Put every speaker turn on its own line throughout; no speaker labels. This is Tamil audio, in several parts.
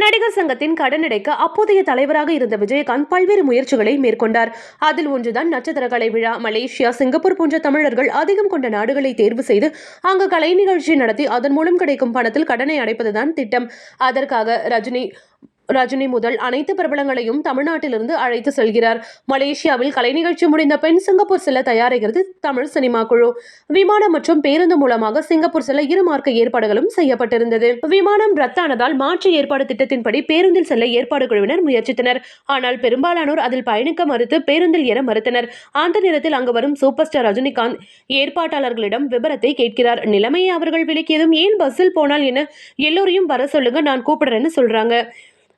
நடிகர் சங்கத்தின் கடனடைக்க அப்போதைய தலைவராக இருந்த விஜயகாந்த் பல்வேறு முயற்சிகளை மேற்கொண்டார். அதில் ஒன்றுதான் நட்சத்திர கலை விழா. மலேசியா சிங்கப்பூர் போன்ற தமிழர்கள் அதிகம் கொண்ட நாடுகளை தேர்வு செய்து அங்கு கலை நிகழ்ச்சி நடத்தி அதன் மூலம் கிடைக்கும் பணத்தில் கடனை அடைப்பதுதான் திட்டம். அதற்காக ரஜினி ரஜினி முதல் அனைத்து பிரபலங்களையும் தமிழ்நாட்டிலிருந்து அழைத்து செல்கிறார். மலேசியாவில் கலை நிகழ்ச்சி முடிந்த பெண் சிங்கப்பூர் செல்ல தயாரிகிறது தமிழ் சினிமா குழு. விமானம் மற்றும் பேருந்து மூலமாக சிங்கப்பூர் செல்ல இரு மார்க்க ஏற்பாடுகளும் செய்யப்பட்டிருந்தது. விமானம் ரத்தானதால் மாற்று ஏற்பாடு திட்டத்தின்படி பேருந்தில் செல்ல ஏற்பாடு குழுவினர் முயற்சித்தனர். ஆனால் பெரும்பாலானோர் அதில் பயணிக்க மறுத்து பேருந்தில் ஏற மறுத்தனர். அந்த நேரத்தில் அங்கு வரும் சூப்பர் ஸ்டார் ரஜினிகாந்த் ஏற்பாட்டாளர்களிடம் விவரத்தை கேட்கிறார். நிலைமையை அவர்கள் விளக்கியதும் ஏன் பஸ்ஸில் போனால் என்ன எல்லோரையும் வர சொல்லுங்க நான் கூப்பிடுறேன்னு சொல்றாங்க.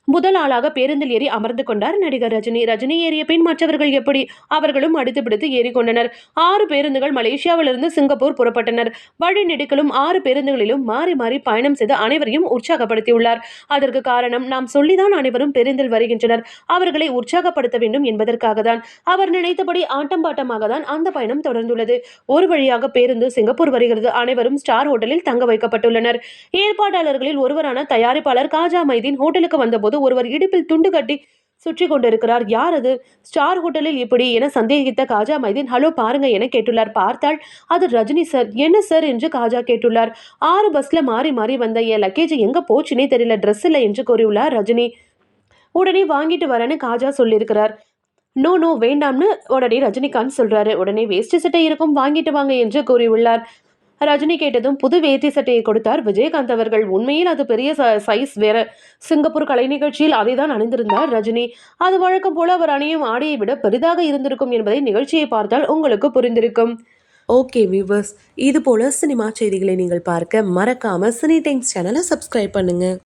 முதல் ஆளாக பேருந்தில் ஏறி அமர்ந்து கொண்டார் நடிகர் ரஜினி. ரஜினி ஏறிய பின் மற்றவர்கள் எப்படி? அவர்களும் அடித்து பிடித்து ஏறிக்கொண்டனர். ஆறு பேருந்துகள் மலேசியாவிலிருந்து சிங்கப்பூர் புறப்பட்டனர். வழி நெடுக்கலும் ஆறு பேருந்துகளிலும் மாறி மாறி பயணம் செய்து அனைவரையும் உற்சாகப்படுத்தியுள்ளார். அதற்கு காரணம் நாம் சொல்லிதான் அனைவரும் பேருந்தில் வருகின்றனர். அவர்களை உற்சாகப்படுத்த வேண்டும் என்பதற்காக தான் அவர் நினைத்தபடி ஆட்டம் பாட்டமாக தான் அந்த பயணம் தொடர்ந்துள்ளது. ஒரு வழியாக பேருந்து சிங்கப்பூர் வருகிறது. அனைவரும் ஸ்டார் ஹோட்டலில் தங்க வைக்கப்பட்டுள்ளனர். ஏற்பாட்டாளர்களில் ஒருவரான தயாரிப்பாளர் காஜா மைதீன் ஹோட்டலுக்கு வந்தபோது ஒருவர் இடுப்பில் துண்டு கட்டி சுற்றி கொண்டிருக்கிறார். யார் அது? ஸ்டார் ஹோட்டலில் இப்படி என சந்தேகித்த காஜா மைதீன் ஹலோ பாருங்க என கேட்டுள்ளார். பார்த்தால் அது ரஜினி சார் என்ன சார்? என்று காஜா கேட்டுள்ளார். ஆறு பஸ்ல மாறி மாறி வந்த என் லக்கேஜ் எங்க போச்சுனே தெரியல ட்ரெஸ் இல்லை என்று கூறியுள்ளார் ரஜினி. உடனே வாங்கிட்டு வரேன்னு காஜா சொல்லியிருக்கிறார். நோ நோ வேண்டாம்னு உடனே ரஜினிகாந்த் சொல்றாரு. உடனே வேஸ்ட் சட்டை இருக்கும் வாங்கிட்டு வாங்க என்று கூறியுள்ளார். ரஜினி கேட்டதும் புது வேட்டி சட்டையை கொடுத்தார் விஜயகாந்த் அவர்கள். உண்மையில் அது பெரிய ச- சைஸ் வேற. சிங்கப்பூர் கலை நிகழ்ச்சியில் அதை தான் அணிந்திருந்தார் ரஜினி. அது வழக்கம் போல அவர் அணியும் ஆடையை விட பெரிதாக இருந்திருக்கும் என்பதை நிகழ்ச்சியை பார்த்தால் உங்களுக்கு புரிந்திருக்கும்.
ஓகே வியூவர்ஸ் இது போல சினிமா செய்திகளை நீங்கள் பார்க்க மறக்காம சினி டைம்ஸ் சேனலை சப்ஸ்கிரைப் பண்ணுங்க.